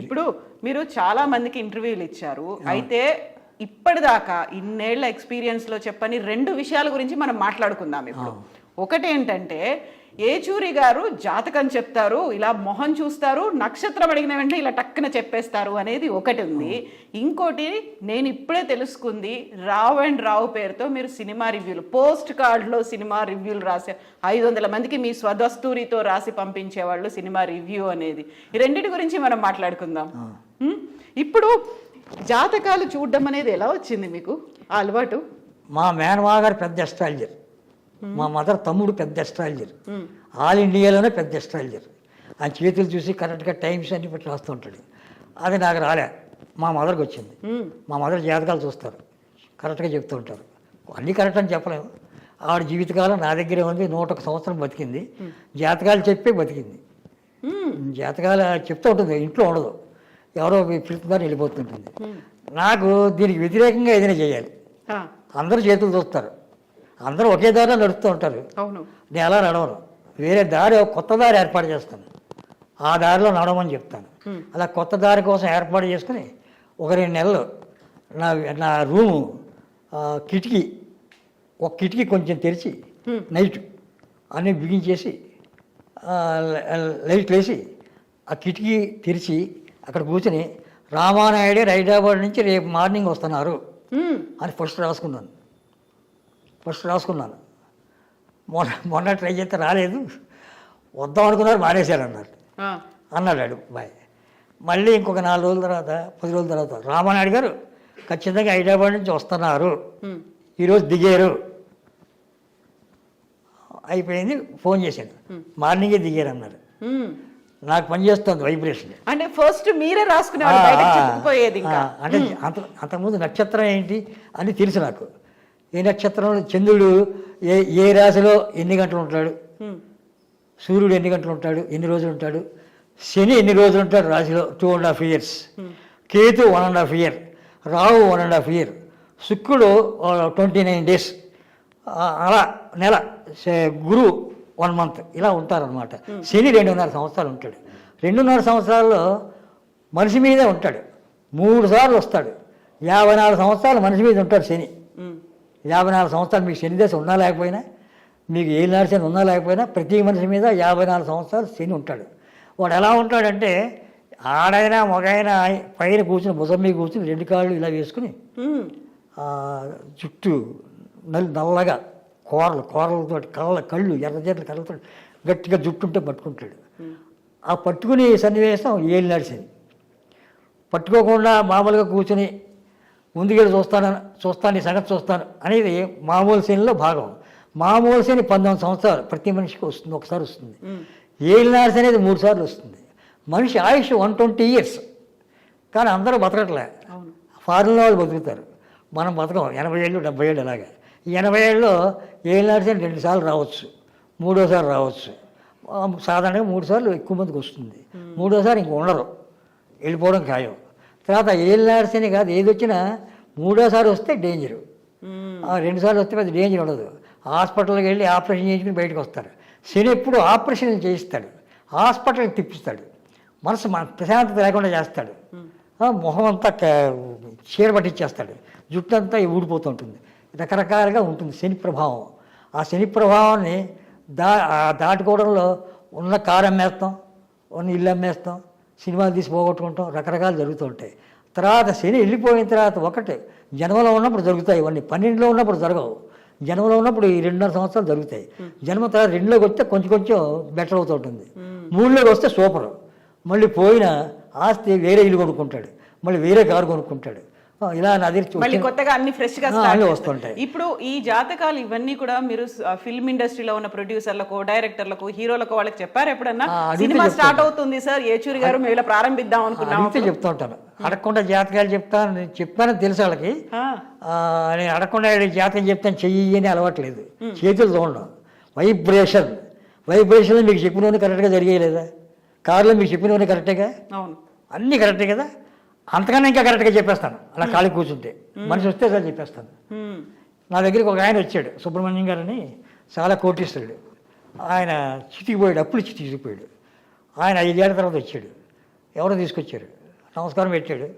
ఇప్పుడు మీరు చాలా మందికి ఇంటర్వ్యూలు ఇచ్చారు. అయితే ఇప్పటిదాకా ఇన్నేళ్ళ ఎక్స్పీరియన్స్లో చెప్పని రెండు విషయాల గురించి మనం మాట్లాడుకుందాం ఇప్పుడు. ఒకటి ఏంటంటే ఏచూరి గారు జాతకం చెప్తారు ఇలా మొహం చూస్తారు నక్షత్రం అడిగిన వెంటనే ఇలా టక్కున చెప్పేస్తారు అనేది ఒకటి ఉంది. ఇంకోటి నేను ఇప్పుడే తెలుసుకుంది రావ్ అండ్ రావు పేరుతో మీరు సినిమా రివ్యూలు పోస్ట్ కార్డులో సినిమా రివ్యూలు రాసే ఐదు వందల మందికి మీ స్వదస్తూరితో రాసి పంపించేవాళ్ళు సినిమా రివ్యూ అనేది. ఈ రెండింటి గురించి మనం మాట్లాడుకుందాం? ఇప్పుడు జాతకాలు చూడడం అనేది ఎలా వచ్చింది మీకు? ఆ అలవాటు? మా మేనమా గారు పెద్ద ఎస్ట్రాలజర్ మా మదర్ తమ్ముడు పెద్ద ఎస్ట్రాలజర్ ఆల్ ఇండియాలోనే పెద్ద ఎస్ట్రాలజర్ ఆ చేతులు చూసి కరెక్ట్గా టైమ్స్ అన్ని పెట్టి రాస్తూ ఉంటాడు. అది నాకు రాలే. మా మదర్కి వచ్చింది. మా మదర్ జాతకాలు చూస్తారు. కరెక్ట్గా చెప్తూ ఉంటారు. అన్నీ కరెక్ట్ అని చెప్పలేము. ఆవిడ జీవితకాలం నా దగ్గరే ఉంది నూట ఒక సంవత్సరం బతికింది. జాతకాలు చెప్పి బతికింది. జాతకాలు చెప్తూ ఉంటుంది ఇంట్లో ఉండదు. ఎవరో పిలుస్తున్నారు వెళ్ళిపోతుంటుంది. నాకు దీనికి వ్యతిరేకంగా ఏదైనా చేయాలి. అందరూ చేతులు చూస్తారు. అందరూ ఒకే దారిలో నడుస్తూ ఉంటారు. అవును. నేను అలా నడవను. వేరే దారి ఒక కొత్త దారి ఏర్పాటు చేస్తాను. ఆ దారిలో నడవమని చెప్తాను. అలా కొత్త దారి కోసం ఏర్పాటు చేసుకుని ఒక రెండు నెలలు నా నా రూము కిటికీ ఒక కిటికీ కొంచెం తెరిచి నైట్ అన్నీ బిగించేసి లైట్లు వేసి ఆ కిటికీ తెరిచి అక్కడ కూర్చుని రామానాయుడే హైదరాబాద్ నుంచి రేపు మార్నింగ్ వస్తున్నారు. అని ఫస్ట్ రాసుకున్నాను. ఫస్ట్ రాసుకున్నాను. మొన్న మొన్న ట్రై చేస్తే రాలేదు. వద్దాం అనుకున్నారు మానేశారు అన్నారు అన్నాడు బాయ్. మళ్ళీ ఇంకొక నాలుగు రోజుల తర్వాత పది రోజుల తర్వాత రామానాయుడు గారు ఖచ్చితంగా హైదరాబాద్ నుంచి వస్తున్నారు. ఈరోజు దిగారు. అయిపోయింది ఫోన్ చేశాడు. మార్నింగే దిగారు అన్నారు. నాకు పనిచేస్తుంది వైబ్రేషన్. అంటే ఫస్ట్ మీరే ఆ, అంటే అంత అంతకుముందు నక్షత్రం ఏంటి అని తెలుసు నాకు. ఏ నక్షత్రంలో చంద్రుడు ఏ ఏ రాశిలో ఎన్ని గంటలు ఉంటాడు. సూర్యుడు ఎన్ని గంటలు ఉంటాడు? ఎన్ని రోజులు ఉంటాడు? శని ఎన్ని రోజులు ఉంటాడు రాశిలో? Two and half years Ketu one and half year Rahu one and half year శుక్రుడు ట్వంటీ నైన్ డేస్ అలా నెల గురు వన్ మంత్ ఇలా ఉంటారనమాట శని రెండున్నర సంవత్సరాలు ఉంటాడు. రెండున్నర సంవత్సరాల్లో మనిషి మీదే ఉంటాడు. మూడు సార్లు వస్తాడు. యాభై నాలుగు సంవత్సరాలు మనిషి మీద ఉంటాడు శని. యాభై నాలుగు సంవత్సరాలు మీకు శని దశ ఉన్నా లేకపోయినా మీకు ఏ శని ఉన్నా లేకపోయినా ప్రతి మనిషి మీద యాభై నాలుగు సంవత్సరాలు శని ఉంటాడు. వాడు ఎలా ఉంటాడంటే ఆడైనా మగైనా పైన కూర్చుని భుజం మీద కూర్చుని రెండు కాళ్ళు ఇలా వేసుకుని హ్మ్. ఆ, జుట్టు నల్ నల్లగా కూరలు కూరలతో కళ్ళ కళ్ళు ఎర్రజెర్ల కళ్ళతో గట్టిగా జుట్టు ఉంటే పట్టుకుంటాడు ఆ పట్టుకునే సన్నివేశం ఏళ్ళు నడిచింది పట్టుకోకుండా మామూలుగా కూర్చుని ముందుకెళ్ళి చూస్తాను చూస్తాను ఈ సంగతి చూస్తాను అనేది మామూలు శనిలో భాగం. మామూలు శని పంతొమ్మిది సంవత్సరాలు ప్రతి మనిషికి వస్తుంది ఒకసారి వస్తుంది. ఏళ్ళు నాడిసి అనేది మూడు సార్లు వస్తుంది. మనిషి ఆయుష్ వన్ ట్వంటీ ఇయర్స్. కానీ అందరూ బతకట్లే. ఫారిన్లో వాళ్ళు బతుకుతారు. మనం బతకం. ఎనభై ఏళ్ళు డెబ్బై ఏళ్ళు అలాగే. ఈ ఎనభై ఏళ్ళలో ఏళ్ళు నాడితే రెండు సార్లు రావచ్చు. మూడోసారి రావచ్చు. సాధారణంగా మూడు సార్లు ఎక్కువ మందికి వస్తుంది. మూడోసారి ఇంక ఉండరు. వెళ్ళిపోవడం ఖాయం. తర్వాత ఏళ్ళు నాడితేనే కాదు ఏది వచ్చినా మూడోసారి వస్తే డేంజరు. హ్మ్. ఆ రెండు సార్లు వస్తే పెద్ద డేంజర్ ఉండదు. హాస్పిటల్కి వెళ్ళి ఆపరేషన్ చేయించుకుని బయటకు వస్తారు. శని ఎప్పుడు ఆపరేషన్ చేయిస్తాడు. హాస్పిటల్కి తిప్పిస్తాడు. మనసు మన ప్రశాంతత లేకుండా చేస్తాడు. మొహం అంతా చీర పట్టించేస్తాడు. జుట్టు అంతా ఊడిపోతుంటుంది రకరకాలుగా ఉంటుంది శని ప్రభావం. ఆ శని ప్రభావాన్ని దా దాటుకోవడంలో ఉన్న కారు అమ్మేస్తాం ఉన్న ఇల్లు అమ్మేస్తాం సినిమాలు తీసి పోగొట్టుకుంటాం రకరకాలు జరుగుతూ ఉంటాయి తర్వాత శని వెళ్ళిపోయిన తర్వాత ఒకటి జన్మలో ఉన్నప్పుడు జరుగుతాయి ఇవన్నీ పన్నెండులో ఉన్నప్పుడు జరగవు. జన్మలో ఉన్నప్పుడు ఈ రెండున్నర సంవత్సరాలు జరుగుతాయి. జన్మ తర్వాత రెండులోకి వస్తే కొంచెం కొంచెం బెటర్ అవుతూ ఉంటుంది మూడులోకి వస్తే సూపర్. మళ్ళీ పోయిన ఆస్తి వేరే ఇల్లు కొనుక్కుంటాడు మళ్ళీ వేరే కారు కొనుక్కుంటాడు. ఇలా నది మళ్ళీ కొత్తగా అన్ని ఫ్రెష్గా. వస్తుంటాయి. ఇప్పుడు ఈ జాతకాలు ఇవన్నీ కూడా మీరు ఫిల్మ్ ఇండస్ట్రీలో ఉన్న ప్రొడ్యూసర్లకు డైరెక్టర్లకు హీరోలకు వాళ్ళకి చెప్పారు ఎప్పుడన్నా? సినిమా. స్టార్ట్ అవుతుంది సార్ ఏచూరి గారు మేము ఇలా ప్రారంభిద్దాం అనుకున్నాం చెప్తూ ఉంటాను అడగకుండా జాతకాలు చెప్తాను నేను చెప్తానని తెలుసు వాళ్ళకి. నేను అడగకుండా జాతకం చెప్తాను చెయ్యి అని అలవాట్లేదు. చేతులు చూడడం వైబ్రేషన్ వైబ్రేషన్లో మీకు చెప్పినవన్నీ కరెక్ట్గా జరిగేయలేదా? కారులో మీకు చెప్పినవన్నీ కరెక్టేగా అవును. అన్నీ కరెక్టే కదా? అంతకన్నా ఇంకా కరెక్ట్గా చెప్పేస్తాను. అలా ఖాళీ కూర్చుంటే. మనిషి వస్తే సార్ చెప్పేస్తాను. నా దగ్గరికి ఒక ఆయన వచ్చాడు సుబ్రహ్మణ్యం గారని చాలా కోటిస్తాడు ఆయన చితికిపోయాడు అప్పుడు చితికిపోయాడు ఆయన ఐదేళ్ళ తర్వాత వచ్చాడు. ఎవరో తీసుకొచ్చారు. నమస్కారం పెట్టాడు.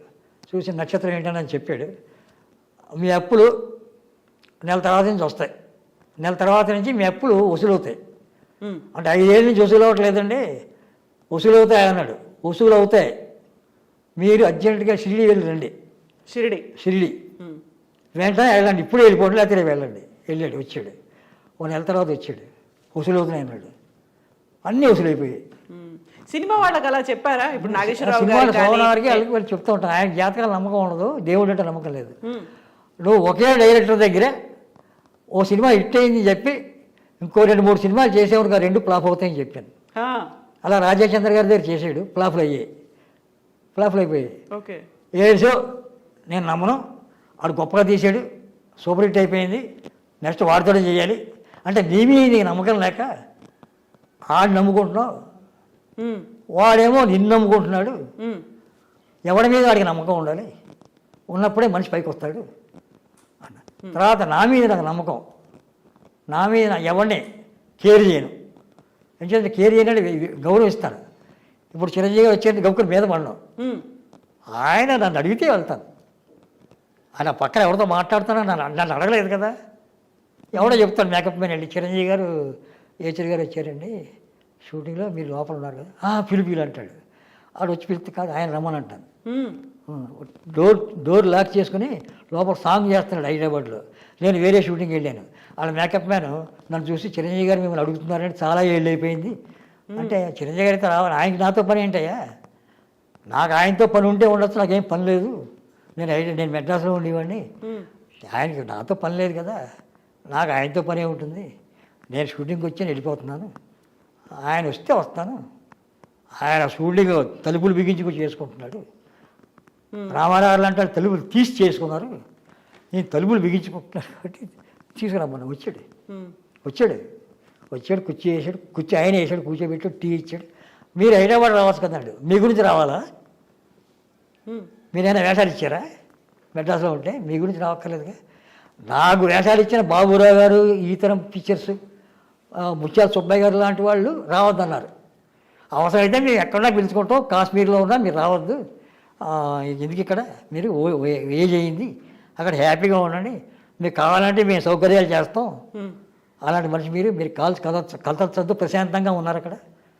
చూసి నక్షత్రం ఏంటని అని చెప్పాడు. మీ అప్పులు నెల తర్వాత నుంచి వస్తాయి. నెల తర్వాత నుంచి మీ అప్పులు వసూలవుతాయి. అంటే ఐదేళ్ళ నుంచి వసూలు అవ్వట్లేదండి వసూలు అవుతాయి అన్నాడు. వసూలు అవుతాయి మీరు అర్జెంటుగా షిరిడి వెళ్ళండి షిరిడి. షిరిడి. వెంటనే వెళ్ళండి. ఇప్పుడు వెళ్ళిపోండి లేకపోతే వెళ్ళండి. వెళ్ళాడు వచ్చాడు. ఓ నెల తర్వాత వచ్చాడు. వసూలు అవుతున్నాయి అన్నాడు. అన్నీ వసూలు అయిపోయాయి. ఉమ్. సినిమా వాళ్ళకి అలా చెప్పారా? ఇప్పుడు నాగేశ్వరరావు సినిమాలు గారు కానీ- సోమవారికి వాళ్ళకి వాళ్ళు చెప్తూ ఉంటాను ఆయన జాతకాలు నమ్మకం ఉండదు దేవుడు అంటే నమ్మకం లేదు. నువ్వు ఒకే డైరెక్టర్ దగ్గర ఓ సినిమా హిట్ అయింది చెప్పి ఇంకో రెండు మూడు సినిమాలు చేసేవాడు రెండు ఫ్లాప్ అవుతాయని చెప్పాను. అలా రాజేచంద్ర గారి దగ్గర చేసాడు ఫ్లాప్లు అయ్యాయి. ఫ్లాప్లు అయిపోయాయి. ఓకే. ఏడ్చో నేను నమ్మను. ఆడు గొప్పగా తీసాడు. సూపర్ హిట్ అయిపోయింది. నెక్స్ట్ వాడితోనే చేయాలి. అంటే నీ మీద నీకు నమ్మకం లేక ఆడు నమ్ముకుంటున్నావు. వాడేమో నిన్ను నమ్ముకుంటున్నాడు. ఎవడి మీద వాడికి నమ్మకం ఉండాలి? ఉన్నప్పుడే మనిషి పైకి వస్తాడు. అన్న. తర్వాత నా మీద నాకు నమ్మకం. నా మీద ఎవరిని కేర్ చేయను. ఎందుకంటే కేర్ చేయనని గౌరవిస్తాను ఇప్పుడు చిరంజీవి గారు వచ్చేది గౌకుని మీద పడను. ఆయన నన్ను అడిగితే వెళ్తాను. ఆయన పక్కన ఎవరితో మాట్లాడుతానో నన్ను నన్ను అడగలేదు కదా. ఎవడో చెప్తాను మేకప్ మ్యాన్ వెళ్ళి చిరంజీవి గారు ఏచర్ గారు వచ్చారండి. షూటింగ్లో మీరు లోపల ఉన్నారు కదా. "ఆ, పిలు పిలు అంటాడు. ఆడు వచ్చి పిలిస్తే కాదు ఆయన రమ్మని అంటాను. డోర్ డోర్ లాక్ చేసుకుని లోపల సాంగ్ చేస్తున్నాడు హైదరాబాద్లో. నేను వేరే షూటింగ్ వెళ్ళాను. వాళ్ళ మేకప్ మ్యాన్ నన్ను చూసి చిరంజీవి గారు మిమ్మల్ని అడుగుతున్నారంటే చాలా ఏళ్ళు అయిపోయింది. అంటే చిరంజీవి గారితో రావాలి ఆయనకి నాతో పని ఏంటయ్యా? నాకు ఆయనతో పని ఉంటే ఉండొచ్చు నాకేం పని లేదు. నేను నేను మెడ్రాస్లో ఉండేవాడిని. ఆయనకి నాతో పని లేదు కదా. నాకు ఆయనతో పనే ఉంటుంది. నేను షూటింగ్కి వచ్చి వెళ్ళిపోతున్నాను. ఆయన వస్తే వస్తాను. ఆయన షూటింగ్ తలుపులు బిగించి కూడా చేసుకుంటున్నాడు. రామారావు లాంటి తలుపులు తీసి చేసుకున్నారు. నేను తలుపులు బిగించుకుంటున్నాను కాబట్టి తీసుకురమ్మన్నా వచ్చాడు. వచ్చాడు. వచ్చాడు కుర్చీ వేసాడు కుర్చీ ఆయన వేసాడు కూర్చోబెట్టాడు టీ ఇచ్చాడు. మీరు హైదరాబాద్ రావచ్చు కదండి మీ గురించి రావాలా? మీరైనా వేషాలు ఇచ్చారా? మెడ్రాస్లో ఉంటే మీ గురించి రావక్కర్లేదుగా. నాకు వేషాలు ఇచ్చిన బాబురావు గారు ఈ తరం పిక్చర్స్ ముత్యాల సుబ్బయ్య గారు లాంటి వాళ్ళు రావద్దన్నారు. అవసరమైతే మేము ఎక్కడన్నా పిలుచుకుంటాం కాశ్మీర్లో ఉన్నా మీరు రావద్దు. ఎందుకు ఇక్కడ? మీరు ఏజ్ అయ్యింది అక్కడ హ్యాపీగా ఉండండి. మీకు కావాలంటే మేము సౌకర్యాలు చేస్తాం. అలాంటి మనిషి మీరు మీరు కాల్చి కదలచ కలతచ్చద్దు ప్రశాంతంగా ఉన్నారు అక్కడ.